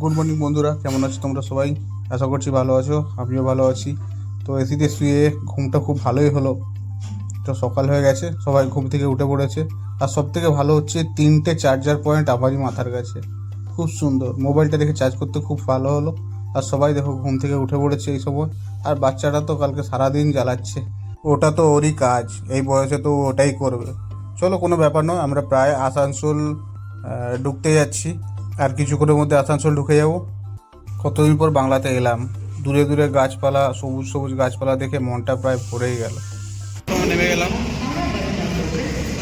Good morning বন্ধুরা। কেমন আছো তোমরা সবাই? আশা করছি ভালো আছো। আমিও ভালো আছি। তো এসিতে শুয়ে ঘুমটা খুব ভালোই হলো। তো সকাল হয়ে গেছে। সবাই ঘুম থেকে উঠে পড়েছে। আর সব থেকে ভালো হচ্ছে তিনটে চার্জার পয়েন্ট আমারই মাথার কাছে। খুব সুন্দর। মোবাইলটা দেখে চার্জ করতে খুব ভালো হলো। আর সবাই দেখো ঘুম থেকে উঠে পড়েছে এই সময়। আর বাচ্চাটা তো কালকে সারাদিন জ্বালাচ্ছে। ওটা তো ওরই কাজ। এই বয়সে তো ওটাই করবে। চলো কোনো ব্যাপার নয়। আমরা প্রায় আসানসোল ঢুকতে যাচ্ছি। আর কিছুক্ষণের মধ্যে আসানসোল ঢুকে যাব। কতদিন পর বাংলাতে এলাম। দূরে দূরে গাছপালা, সবুজ সবুজ গাছপালা দেখে মনটা প্রায় ভরেই গেল। নেমে গেলাম।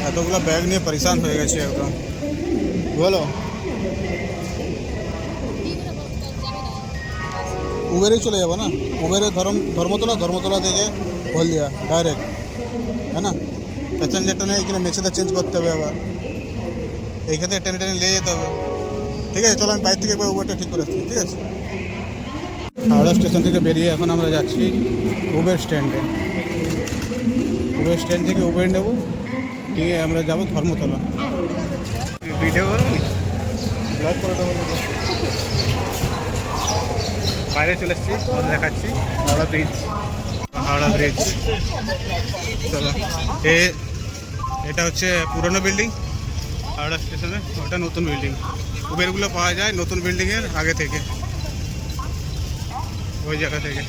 এতগুলো ব্যাগ নিয়ে পরিশান হয়ে গেছে একদম। বলো। উবেরেই চলে যাব না? উবেরে ধর্ম ধর্মতলা ধর্মতলা থেকে হলদিয়া ডাইরেক্ট হ্যাঁ না? প্যাসেঞ্জারটা নেই এখানে মেসেজটা চেঞ্জ করতে হবে আবার। এইখানে টেনে টেনে নিয়ে যেতে হবে। ঠিক আছে চলো আমি বাইরে থেকে একবার উবেরটা ঠিক করে আসছি ঠিক আছে? হাওড়া স্টেশন থেকে বেরিয়ে এখন আমরা যাচ্ছি উবের স্ট্যান্ডে উবের স্ট্যান্ড থেকে উবের নেব দিয়ে আমরা যাব ধর্মতলা। ভিডিও করব? ব্লগ করে দেবো। বাইরে চলে এসেছি দেখাচ্ছি। হাওড়া ব্রিজ হাওড়া ব্রিজ চলো। এ এটা হচ্ছে পুরনো বিল্ডিং হাওড়া স্টেশনে ওটা নতুন বিল্ডিং উবেরগুলো পাওয়া যায় নতুন বিল্ডিংয়ের আগে থেকে। ওই জায়গা থেকে।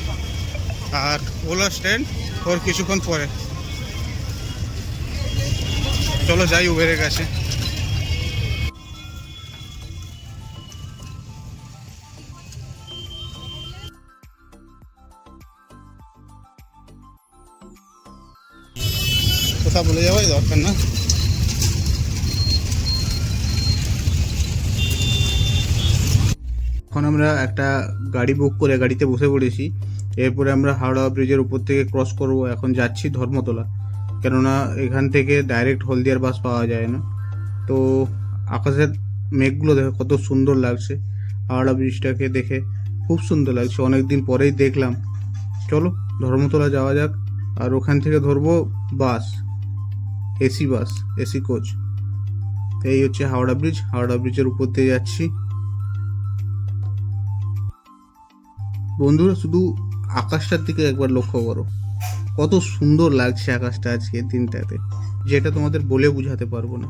আর ওলা স্ট্যান্ড ওর কিছুক্ষণ পরে। চলো যাই উবেরের কাছে। কোথা বলে যাওয়াই দরকার না। এখন আমরা একটা গাড়ি বুক করে গাড়িতে বসে পড়েছি। এরপরে আমরা হাওড়া ব্রিজের উপর থেকে ক্রস করব। এখন যাচ্ছি ধর্মতলা। কেননা এখান থেকে ডাইরেক্ট হলদিয়ার বাস পাওয়া যায় না। তো আকাশের মেঘগুলো দেখে, কত সুন্দর লাগছে। হাওড়া ব্রিজটাকে দেখে খুব সুন্দর লাগছে। অনেক দিন পরেই দেখলাম। চলো, ধর্মতলা যাওয়া যাক। আর ওখান থেকে ধরবো bus AC bus AC coach এই হচ্ছে হাওড়া ব্রিজ হাওড়া ব্রিজের উপর দিয়ে যাচ্ছি। বন্ধুরা, শুধু আকাশটার দিকে একবার লক্ষ্য করো। কত সুন্দর লাগছে আকাশটা আজকে দিনটাতে, যেটা তোমাদের বলে বোঝাতে পারব না।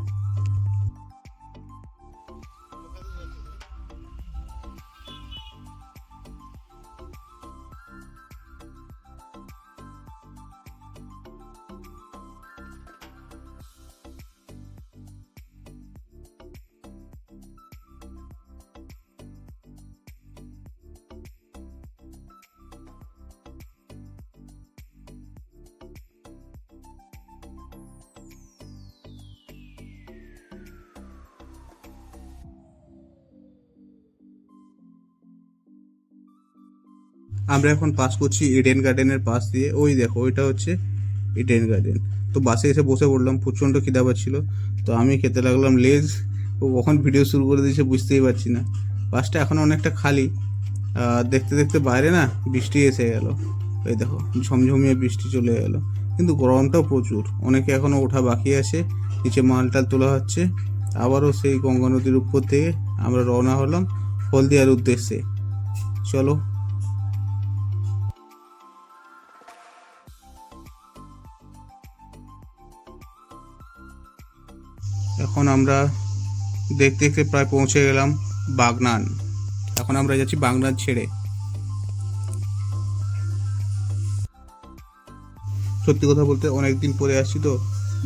আমরা এখন পাস করছি ইডেন গার্ডেনের পাশ দিয়ে। ওই দেখো, ওইটা হচ্ছে ইডেন গার্ডেন তো বাসে এসে বসে পড়লাম, প্রচণ্ড খিদা পাচ্ছিল। তো আমি খেতে লাগলাম লেজ। ও কখন ভিডিও শুরু করে দিয়েছে বুঝতেই পারছি না। বাসটা এখন অনেকটা খালি। দেখতে দেখতে বাইরে না, বৃষ্টি এসে গেল। এই দেখো, ঝমঝমিয়ে বৃষ্টি চলে গেল। কিন্তু গরমটাও প্রচুর। অনেকে এখনও ওঠা বাকি আছে। নিচে মালটাল তোলা হচ্ছে। আবারও সেই গঙ্গা নদীর উপর থেকে আমরা রওনা হলাম হলদিয়ার উদ্দেশ্যে। চলো এখন আমরা দেখতে দেখতে প্রায় পৌঁছে গেলাম বাগনান। এখন আমরা যাচ্ছি বাগনান ছেড়ে। সত্যি কথা বলতে অনেকদিন পরে আসছি তো,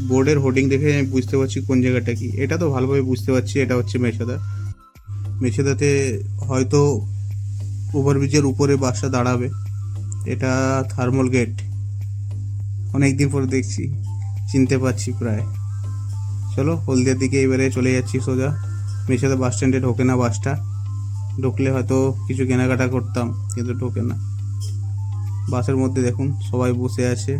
বোর্ডের হোর্ডিং দেখে আমি বুঝতে পারছি কোন জায়গাটা কি। এটা তো ভালোভাবে বুঝতে পারছি, এটা হচ্ছে মেছেদা। মেছেদাতে হয়তো ওভারব্রিজের উপরে বাসটা দাঁড়াবে। এটা থার্মাল গেট। অনেক দিন পরে দেখছি, চিনতে পারছি প্রায়। চলো হলদিয়ার দিকে এবারে চলে যাচ্ছি সোজা। মেশাতে বাস স্ট্যান্ডে ঢোকে না বাসটা ঢুকলে হয়তো কিছু কেনাকাটা করতাম কিন্তু ঢোকে না। বাসের মধ্যে দেখুন সবাই বসে আছে।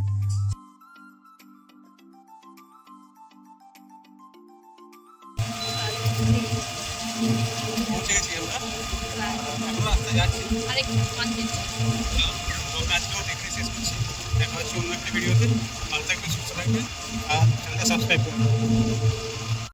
আরেক পাঁচ দিন আজকেও দেখে শেষ করছি দেখা হচ্ছে অন্য একটা ভিডিওতে ভালো থাকবেন সুস্থ থাকবেন আর চ্যানেলটা সাবস্ক্রাইব করবেন